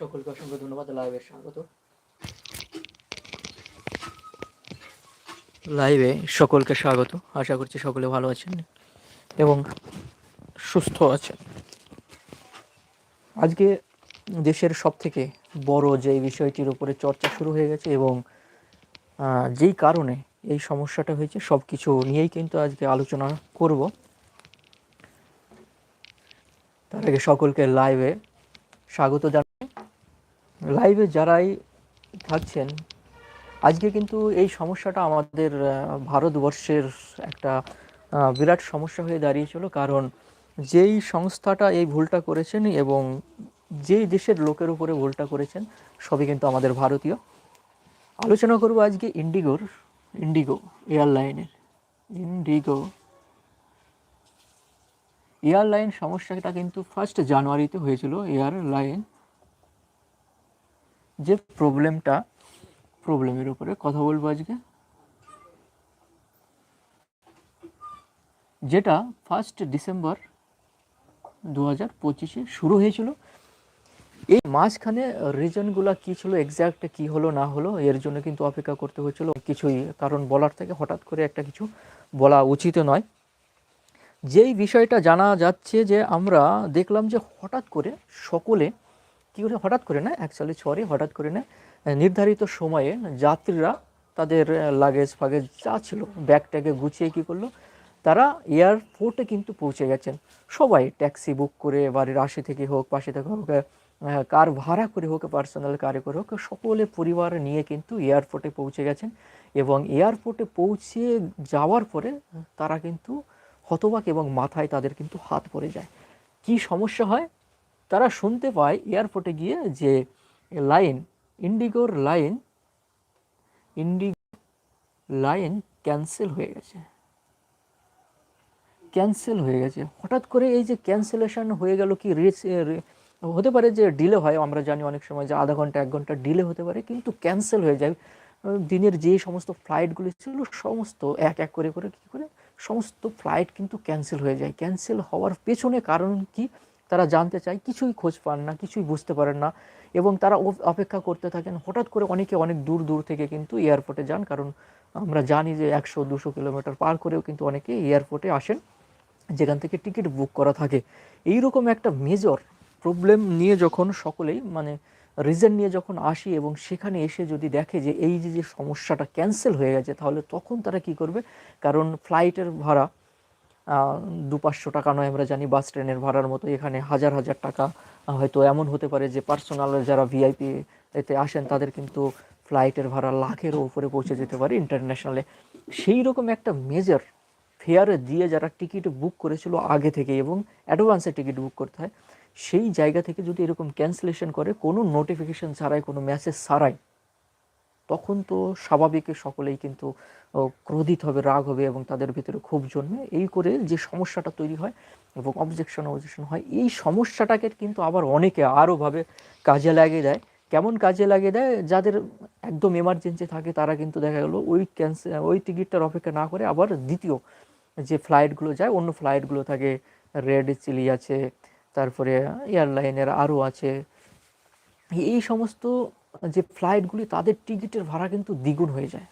সকলকে অসংখ্য ধন্যবাদ, লাইভে স্বাগত। লাইভে সকলকে স্বাগত, আশা করছি সকলে ভালো আছেন এবং সুস্থ আছেন। আজকে দেশের সব থেকে বড় যে বিষয়টির উপরে চর্চা শুরু হয়ে গেছে এবং যেই কারণে এই সমস্যাটা হয়েছে সব কিছু নিয়েই কিন্তু আজকে আলোচনা করব। তার আগে সকলকে লাইভে স্বাগত জানাই। লাইভে যারাই থাকছেন, আজকে কিন্তু এই সমস্যাটা আমাদের ভারতবর্ষের একটা বিরাট সমস্যা হয়ে দাঁড়িয়েছিল। কারণ যেই সংস্থাটা এই ভুলটা করেছেন এবং যেই দেশের লোকের উপরে ভুলটা করেছেন, সবই কিন্তু আমাদের ভারতীয়। আলোচনা করব আজকে ইন্ডিগোর ইন্ডিগো এয়ারলাইনের ইন্ডিগো এয়ারলাইন সমস্যাটা কিন্তু ফার্স্ট জানুয়ারিতে হয়েছিল এয়ারলাইন যে প্রবলেমটা, প্রবলেমের উপরে কথা বলব আজকে। যেটা ফার্স্ট ডিসেম্বর দু হাজার পঁচিশে শুরু হয়েছিল। এই মাঝখানে রিজনগুলো কী ছিল এক্স্যাক্ট কী হলো, না হলো, এর জন্য কিন্তু অপেক্ষা করতে হয়েছিল। কিছুই কারণ বলার থেকে হঠাৎ করে একটা কিছু বলা উচিত নয়। যেই বিষয়টা জানা যাচ্ছে যে আমরা দেখলাম যে হঠাৎ করে সকলে কী করে হঠাৎ করে না অ্যাকচুয়ালি সরি হঠাৎ করে না, নির্ধারিত সময়ে যাত্রীরা তাদের লাগেজ ফাগেজ যা ছিল ব্যাগ ট্যাগে গুছিয়ে কী করল? তারা এয়ারপোর্টে কিন্তু পৌঁছে গেছেন। সবাই ট্যাক্সি বুক করে, বাড়ির আশে থেকে হোক, পাশে থেকে হোক কার ভাড়া করে হোক পার্সোনাল কারে করে হোক, সকলে পরিবার নিয়ে কিন্তু এয়ারপোর্টে পৌঁছে গেছেন। এবং এয়ারপোর্টে পৌঁছে যাওয়ার পরে তারা কিন্তু হতবাক এবং মাথায় তাদের কিন্তু হাত পড়ে যায়। কি সমস্যা হয়? তারা শুনতে পায় এয়ারপোর্টে গিয়ে যে লাইন ইন্ডিগোর লাইন, ইন্ডিগো লাইন ক্যান্সেল হয়ে গেছে। ক্যান্সেল হয়ে গেছে। হঠাৎ করে এই যে ক্যান্সেলেশন হয়ে গেল কি হতে পারে যে ডিলে হয়, আমরা জানি অনেক সময় যে আধা ঘণ্টা, এক ঘণ্টা ডিলে হতে পারে, কিন্তু ক্যান্সেল হয়ে যায়। দিনের যে সমস্ত ফ্লাইটগুলি ছিল, সমস্ত এক এক করে করে কী করে, সমস্ত ফ্লাইট কিন্তু ক্যান্সেল হয়ে যায়। ক্যান্সেল হওয়ার পেছনে কারণ কি? তারা জানতে চায়, কিছুই খোঁজ পান না, কিছুই বুঝতে পারেন না এবং তারা অপেক্ষা করতে থাকেন। হঠাৎ করে অনেকে অনেক দূর দূর থেকে কিন্তু এয়ারপোর্টে যান, কারণ আমরা জানি যে একশো, দুশো কিলোমিটার পার করেও কিন্তু অনেকে এয়ারপোর্টে আসেন, যেখান থেকে টিকিট বুক করা থাকে। এই রকম একটা মেজর প্রবলেম নিয়ে যখন সকলেই মানে রিজন নিয়ে যখন আসি এবং সেখানে এসে যদি দেখে যে এই যে সমস্যাটা ক্যান্সেল হয়ে গেছে, তাহলে তখন তারা কি করবে? কারণ ফ্লাইটের ভাড়া দু পাঁচশো টাকা নয় আমরা জানি, বাস ট্রেনের ভাড়ার মতো। এখানে হাজার হাজার টাকা হয়তো এমন হতে পারে যে পার্সোনাল যারা ভিআইপি এতে আসেন, তাদের কিন্তু ফ্লাইটের ভাড়া লাখেরও উপরে পৌঁছে যেতে পারে ইন্টারন্যাশনালে সেই রকম একটা মেজর ফেয়ারে দিয়ে যারা টিকিট বুক করেছিল আগে থেকে এবং অ্যাডভান্সে টিকিট বুক করতে হয়, সেই জায়গা থেকে যদি এরকম ক্যান্সেলেশন করে, কোনো নোটিফিকেশন ছাড়াই, কোনো মেসেজ ছাড়াই তখন তো স্বাভাবিক সকলেই কিন্তু ক্রোধিত হবে, রাগ হবে এবং তাদের ভিতরে ক্ষোভ জন্মে। এই করে যে সমস্যাটা তৈরি হয় এবং অবজেকশন অবজেকশন হয়, এই সমস্যাটাকে কিন্তু আবার অনেকে আরোভাবে কাজে লাগিয়ে দেয়। কেমন কাজে লাগিয়ে দেয়? যাদের একদম এমার্জেন্সি থাকে, তারা কিন্তু দেখা গেলো ওই ক্যান্সেল ওই টিকিটটার অপেক্ষা না করে আবার দ্বিতীয় যে ফ্লাইটগুলো যায়, অন্য ফ্লাইটগুলো থাকে রেড চিলি আছে, তারপরে এয়ারলাইনের আরও আছে। এই সমস্ত যে ফ্লাইটগুলি তাদের টিকিটের ভাড়া কিন্তু দ্বিগুণ হয়ে যায়।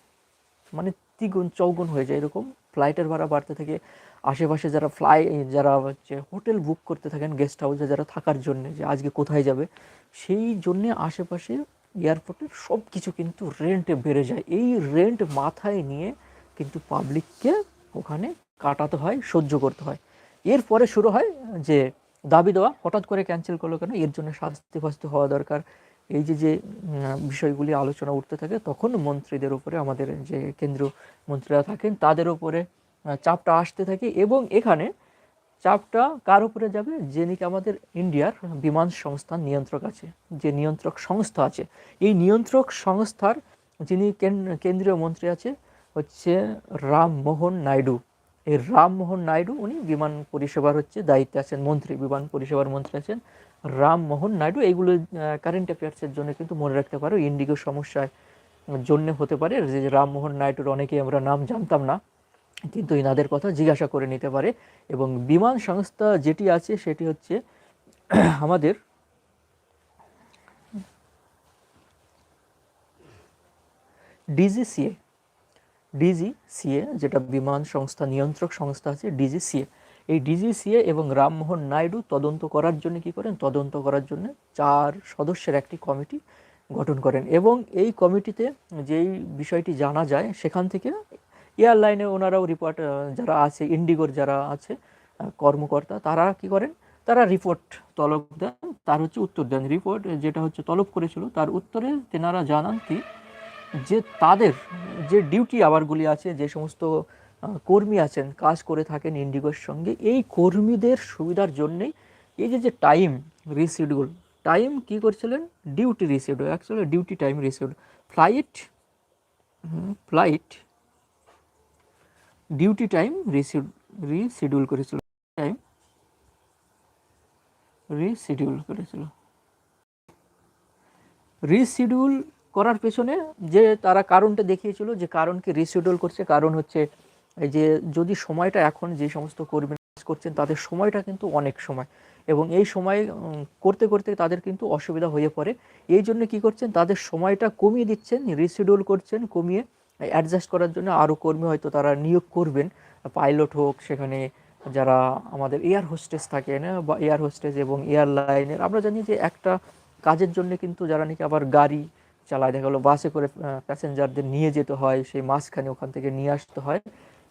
মানে দ্বিগুণ, চৌগুণ হয়ে যায় এরকম। ফ্লাইটের ভাড়া বাড়তে থাকে। আশেপাশে যারা ফ্লাই, যারা হচ্ছে হোটেল বুক করতে থাকেন, গেস্ট হাউসে যারা থাকার জন্য যে আজকে কোথায় যাবে, সেই জন্যে আশেপাশে এয়ারপোর্টের সব কিছু কিন্তু রেন্টে বেড়ে যায়। এই রেন্ট মাথায় নিয়ে কিন্তু পাবলিককে ওখানে কাটাতে হয়, সহ্য করতে হয়। এরপরে শুরু হয় যে দাবি দেওয়া, হঠাৎ করে ক্যান্সেল করল কেন? এর জন্য শাস্তি ফাস্তি হওয়া দরকার। এই যে যে বিষয়গুলি আলোচনা উঠতে থাকে, তখন মন্ত্রীদের উপরে আমাদের যে কেন্দ্রীয় মন্ত্রীরা থাকেন, তাদের উপরে চাপটা আসতে থাকে এবং এখানে চাপটা কার উপরে যাবে? যে নাকি আমাদের ইন্ডিয়ার বিমান সংস্থার নিয়ন্ত্রক আছে, যে নিয়ন্ত্রক সংস্থা আছে। এই নিয়ন্ত্রক সংস্থার যিনি কেন- কেন্দ্রীয় মন্ত্রী আছে, হচ্ছে রামমোহন নাইডু। এই রামমোহন নাইডু, উনি বিমান পরিষেবার হচ্ছে দায়িত্বে আছেন, মন্ত্রী, বিমান পরিষেবার মন্ত্রী আছেন। রামমোহন নাইডু এইগুলো কারেন্ট অ্যাফেয়ার্সের জন্য কিন্তু মনে রাখতে পারো ইন্ডিগো সমস্যায় জন্য হতে পারে। যে রামমোহন নাইডুর অনেকেই আমরা নাম জানতাম না, কিন্তু ইনাদের কথা জিজ্ঞাসা করে নিতে পারে। এবং বিমান সংস্থা যেটি আছে, সেটি হচ্ছে আমাদের ডিজিসিএ ডিজিসিএ, যেটা বিমান সংস্থা, নিয়ন্ত্রক সংস্থা আছে, ডিজিসিএ। এই ডিজিসিএ এবং রামমোহন নাইডু তদন্ত করার জন্য কি করেন? তদন্ত করার জন্য চার সদস্যের একটি কমিটি গঠন করেন এবং এই কমিটিতে যেই বিষয়টি জানা যায়, সেখান থেকে এয়ারলাইনে ওনারাও রিপোর্ট যারা আছে, ইন্ডিগোর যারা আছে কর্মকর্তা, তারা কি করেন? তারা রিপোর্ট তলব দেন, তার হচ্ছে উত্তর দেন। রিপোর্ট যেটা হচ্ছে তলব করেছিল, তার উত্তরে তেনারা জানান কি, যে তাদের যে ডিউটি আওয়ারগুলি আছে, যে সমস্ত কর্মী আছেন, কাজ করে থাকেন ইন্ডিগোর সঙ্গে, এই কর্মীদের সুবিধার জন্যেই এই যে যে টাইম রিসিডিউল টাইম কি করছিলেন? Duty reschedule actually duty time reschedule flight flight duty time reschedule করেছিল। টাইম রিসিডিউল করেছিল। রিসিডিউল করার পেছনে যে তারা কারণটা দেখিয়েছিল, যে কারণকে রিসিডিউল করছে, কারণ হচ্ছে এই যে যদি সময়টা এখন যে সমস্ত কর্মী করছেন, তাদের সময়টা কিন্তু অনেক সময়। এবং এই সময় করতে করতে তাদের কিন্তু অসুবিধা হয়ে পড়ে। এই জন্য কি করছেন, তাদের সময়টা কমিয়ে দিচ্ছেন রিসিডিউল করছেন, কমিয়ে অ্যাডজাস্ট করার জন্য আরও কর্মী হয়তো তারা নিয়োগ করবেন। পাইলট হোক, সেখানে যারা আমাদের এয়ার হোস্টেস থাকে না বা এয়ার হোস্টেস এবং এয়ারলাইনের আমরা জানি যে একটা কাজের জন্য কিন্তু যারা নাকি আবার গাড়ি চালায়। দেখা গেলো বাসে করে প্যাসেঞ্জারদের নিয়ে যেতে হয়, সেই মাঝখানে ওখান থেকে নিয়ে আসতে হয়।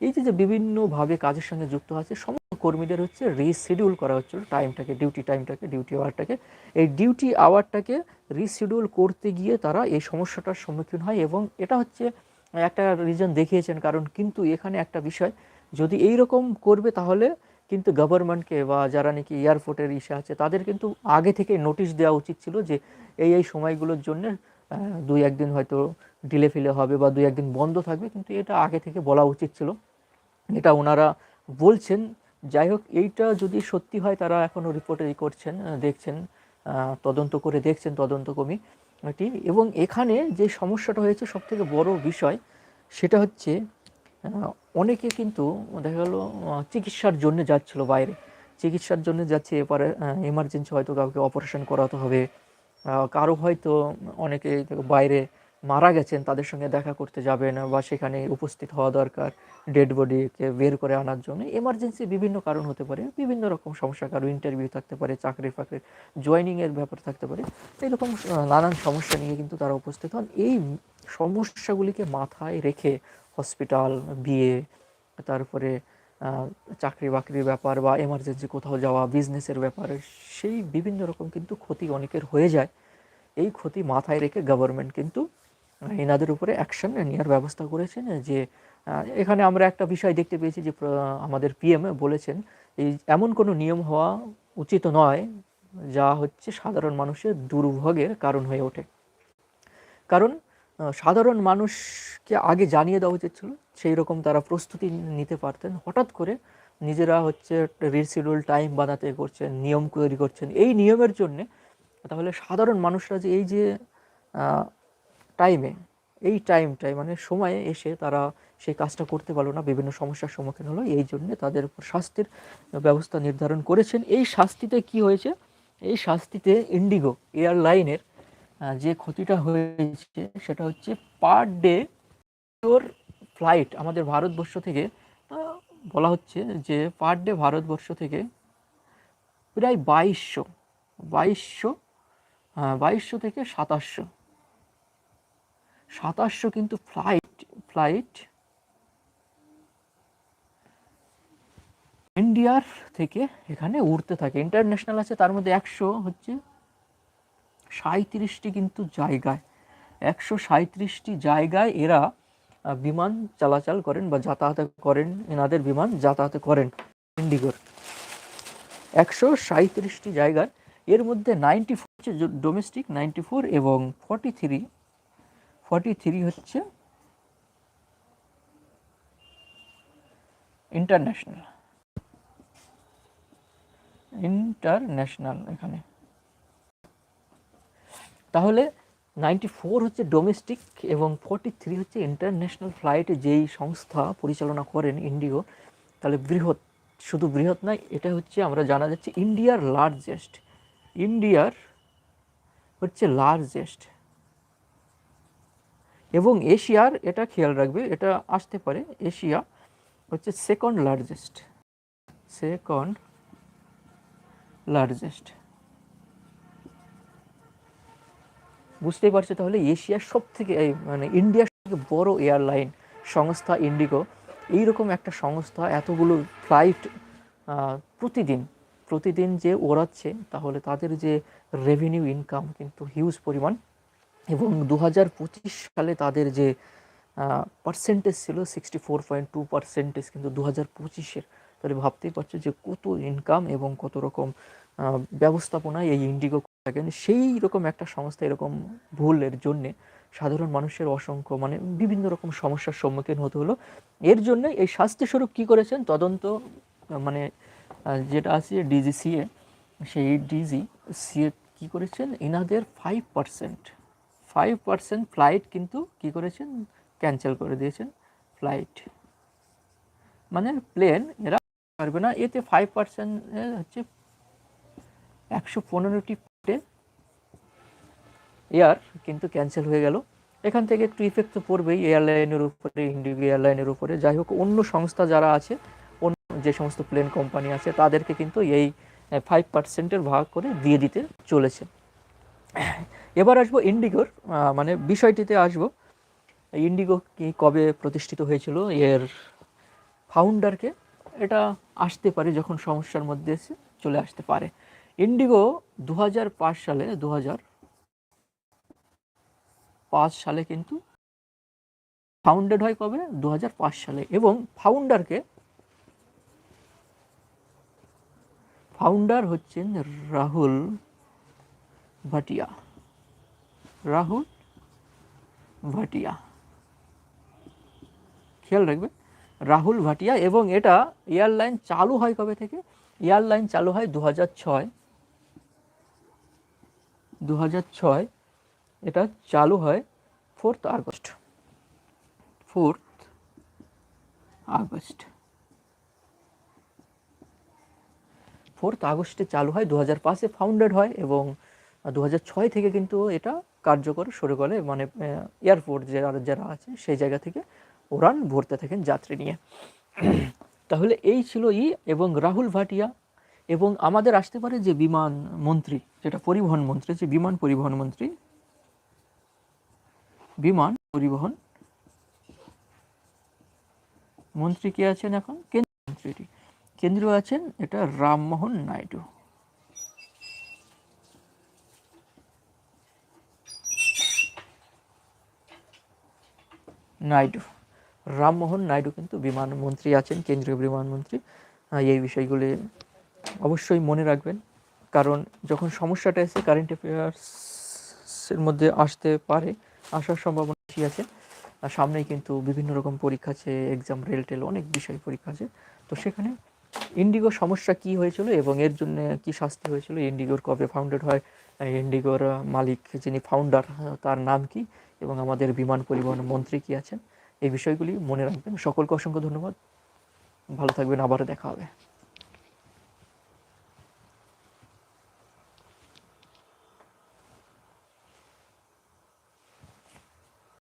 এই যে যে বিভিন্নভাবে কাজের সঙ্গে যুক্ত আছে, সমস্ত কর্মীদের হচ্ছে রিশিডিউল করা হচ্ছিল টাইমটাকে ডিউটি টাইমটাকে ডিউটি আওয়ারটাকে এই ডিউটি আওয়ারটাকে রিশিডিউল করতে গিয়ে তারা এই সমস্যাটার সম্মুখীন হয় এবং এটা হচ্ছে একটা রিজন দেখিয়েছেন। কারণ কিন্তু এখানে একটা বিষয়, যদি এই রকম করবে তাহলে কিন্তু গভর্নমেন্টকে বা যারা নাকি এয়ারপোর্টের ইসে আছে, তাদের কিন্তু আগে থেকে নোটিশ দেওয়া উচিত ছিল যে এই এই সময়গুলোর জন্য দুই একদিন হয়তো ডিলে ফিলে হবে বা দুই একদিন বন্ধ থাকবে, কিন্তু এটা আগে থেকে বলা উচিত ছিল। এটা ওনারা বলছেন, যাই হোক, এইটা যদি সত্যি হয়, তারা এখনও রিপোর্টে করছেন দেখছেন তদন্ত করে দেখছেন, তদন্ত কমিটি এবং এখানে যে সমস্যাটা হয়েছে সব থেকে বড় বিষয় সেটা হচ্ছে অনেকে কিন্তু দেখা গেলো চিকিৎসার জন্য যাচ্ছিল বাইরে। চিকিৎসার জন্য যাচ্ছে এপারে এমার্জেন্সি হয়তো কাউকে অপারেশন করাতে হবে কারও হয়তো অনেকে বাইরে মারা গেছেন, তাদের সঙ্গে দেখা করতে যাবেন বা সেখানে উপস্থিত হওয়া দরকার ডেড বডিকে বের করে আনার জন্য। এমার্জেন্সি বিভিন্ন কারণ হতে পারে, বিভিন্ন রকম সমস্যা, কারও ইন্টারভিউ থাকতে পারে, চাকরি ফাকরি জয়েনিংয়ের ব্যাপার থাকতে পারে। এরকম নানান সমস্যা নিয়ে কিন্তু তারা উপস্থিত হন। এই সমস্যাগুলিকে মাথায় রেখে হসপিটাল বিয়ে তারপরে চাকরি বাকরির ব্যাপার বা এমার্জেন্সি কোথাও যাওয়া বিজনেসের ব্যাপারে সেই বিভিন্ন রকম কিন্তু ক্ষতি অনেকের হয়ে যায়। এই ক্ষতি মাথায় রেখে গভর্নমেন্ট কিন্তু এনাদের উপরে অ্যাকশন নেওয়ার ব্যবস্থা করেছেন যে এখানে আমরা একটা বিষয় দেখতে পেয়েছি যে আমাদের পিএম বলেছেন, এই এমন কোনো নিয়ম হওয়া উচিত নয় যা হচ্ছে সাধারণ মানুষের দুর্ভোগের কারণ হয়ে ওঠে। কারণ সাধারণ মানুষকে আগে জানিয়ে দেওয়া উচিত ছিল, সেই রকম তারা প্রস্তুতি নিতে পারতেন। হঠাৎ করে নিজেরা হচ্ছে রিশিডিউল টাইম বানাতে করছেন, নিয়ম তৈরি করছেন। এই নিয়মের জন্যে তাহলে সাধারণ মানুষরা যে এই যে টাইমে এই টাইমটাই মানে সময়ে এসে তারা সেই কাজটা করতে পারল না, বিভিন্ন সমস্যার সম্মুখীন হলো, এই জন্য তাদের উপর শাস্তির ব্যবস্থা নির্ধারণ করেছেন। এই শাস্তিতে কি হয়েছে? এই শাস্তিতে ইন্ডিগো এয়ারলাইনের যে ক্ষতিটা হয়েছে সেটা হচ্ছে পার ডে পিওর ফ্লাইট আমাদের ভারতবর্ষ থেকে বলা হচ্ছে যে পার ডে ভারতবর্ষ থেকে প্রায় বাইশশো বাইশশো বাইশশো থেকে সাতাশশো। সাতাশশো কিন্তু ফ্লাইট ফ্লাইট ইন্ডিয়ার থেকে এখানে উড়তে থাকে। ইন্টারন্যাশনাল আছে, তার মধ্যে একশো হচ্ছে সাঁত্রিশটি কিন্তু জায়গায়। একশো সাঁত্রিশটি জায়গায় এরা বিমান চলাচল করেন বা যাতায়াত করেন, এনাদের বিমান যাতায়াত করেন ইন্ডিগোর। একশো সাঁত্রিশটি জায়গার, এর মধ্যে নাইনটি ফোর হচ্ছে ডোমেস্টিক, নাইনটি ফোর এবং ফর্টি থ্রি ফর্টি থ্রি হচ্ছে ইন্টারন্যাশনাল। ইন্টারন্যাশনাল এখানে। তাহলে নাইনটি ফোর হচ্ছে ডোমেস্টিক এবং ফর্টি থ্রি হচ্ছে ইন্টারন্যাশনাল ফ্লাইটে যেই সংস্থা পরিচালনা করেন ইন্ডিগো, তাহলে বৃহৎ, শুধু বৃহৎ নয়, এটা হচ্ছে আমরা জানা যাচ্ছে ইন্ডিয়ার লার্জেস্ট ইন্ডিয়ার হচ্ছে লার্জেস্ট এবং এশিয়ার, এটা খেয়াল রাখবে, এটা আসতে পারে, এশিয়া হচ্ছে সেকেন্ড লার্জেস্ট সেকেন্ড লার্জেস্ট বুঝতেই পারছ তাহলে এশিয়ার সব থেকে মানে ইন্ডিয়ার থেকে বড় এয়ারলাইন সংস্থা ইন্ডিগো। এইরকম একটা সংস্থা এতগুলো ফ্লাইট প্রতিদিন প্রতিদিন যে ওড়াচ্ছে তাহলে তাদের যে রেভিনিউ ইনকাম কিন্তু হিউজ পরিমাণ। এবং দু হাজার পঁচিশ সালে তাদের যে পার্সেন্টেজ ছিল sixty four point two percentage কিন্তু দু হাজার পঁচিশের তাহলে ভাবতেই পারছ যে কত ইনকাম এবং কত রকম আহ, ব্যবস্থাপনায় এই ইন্ডিগো থাকেন, সেই রকম একটা সংস্থা, এরকম ভুলের জন্যে সাধারণ মানুষের অসংখ্য মানে বিভিন্ন রকম সমস্যার সম্মুখীন হতে হলো। এর জন্য এই শাস্তিস্বরূপ কী করেছেন? তদন্ত মানে যেটা আছে ডিজিসিএ সেই ডিজি সিএ কী করেছেন? এনাদের five percent five percent flight কিন্তু কী করেছেন? ক্যান্সেল করে দিয়েছেন ফ্লাইট মানে প্লেন এরা পারবে না, এতে ফাইভ পার্সেন্ট হচ্ছে একশো পনেরোটি এয়ার কিন্তু ক্যান্সেল হয়ে গেল। এখান থেকে একটু ইফেক্ট তো পড়বেই এয়ারলাইনের উপরে, ইন্ডিগো এয়ারলাইনের উপরে। যাই হোক, অন্য সংস্থা যারা আছে, অন্য যে সমস্ত প্লেন কোম্পানি আছে, তাদেরকে কিন্তু এই ফাইভ পার্সেন্টের ভাগ করে দিয়ে দিতে চলেছে। এবার আসব ইন্ডিগোর মানে বিষয়টিতে আসব। ইন্ডিগো কি কবে প্রতিষ্ঠিত হয়েছিল, এর ফাউন্ডারকে এটা আসতে পারে যখন সমস্যার মধ্যে এসে চলে আসতে পারে। ইন্ডিগো দু হাজার পাঁচ সালে দু সালে কিন্তু ফাউন্ডেড হয় কবে? দু হাজার পাঁচ সালে। এবং ফাউন্ডারকে ফাউন্ডার হচ্ছেন রাহুল ভাটিয়া। রাহুল ভাটিয়া। খেয়াল রাখবে, রাহুল ভাটিয়া এবং এটা এয়ারলাইন চালু হয় কবে থেকে? এয়ারলাইন চালু হয় দু হাজার ছয়। দু হাজার ছয় এটা চালু হয় fourth August. Fourth August. Fourth আগস্টে চালু হয় দু হাজার পাঁচে ফাউন্ডেড হয় এবং দু ছয় থেকে কিন্তু এটা কার্যকর শুরু করে মানে এয়ারপোর্ট যারা যারা আছে সেই জায়গা থেকে উড়ান ভরতে থাকেন যাত্রী নিয়ে। তাহলে এই ছিল ই এবং রাহুল ভাটিয়া এবং আমাদের আসতে পারে যে বিমান মন্ত্রী, যেটা পরিবহন মন্ত্রী, যে বিমান পরিবহন মন্ত্রী বিমান পরিবহন। মন্ত্রী কে আছেন এখন? কেন্দ্রীয় মন্ত্রীটি। কেন্দ্রীয় আছেন এটা রামমোহন নাইডু। নাইডু। রামমোহন নাইডু কিন্তু বিমান মন্ত্রী আছেন, কেন্দ্রীয় বিমান মন্ত্রী। এই বিষয়গুলি অবশ্যই মনে রাখবেন। কারণ যখন সমস্যাটা এসে কারেন্ট অ্যাফেয়ার্সের মধ্যে আসতে পারে সম্ভাবনা বেশি আছে। আর সামনেই কিন্তু বিভিন্ন রকম পরীক্ষা আছে এক্সাম রেল টেল অনেক বিষয় পরীক্ষা আছে। তো সেখানে ইন্ডিগো সমস্যা কি হয়েছিল এবং এর জন্য কি শাস্তি হয়েছিল? ইন্ডিগোর কবে ফাউন্ডেড হয়? ইন্ডিগোর মালিক যিনি ফাউন্ডার তার নাম কি? এবং আমাদের বিমান পরিবহন মন্ত্রী কি আছেন? এই বিষয়গুলি মনে রাখবেন। সকলকে অসংখ্য ধন্যবাদ। ভালো থাকবেন। আবারও দেখা হবে।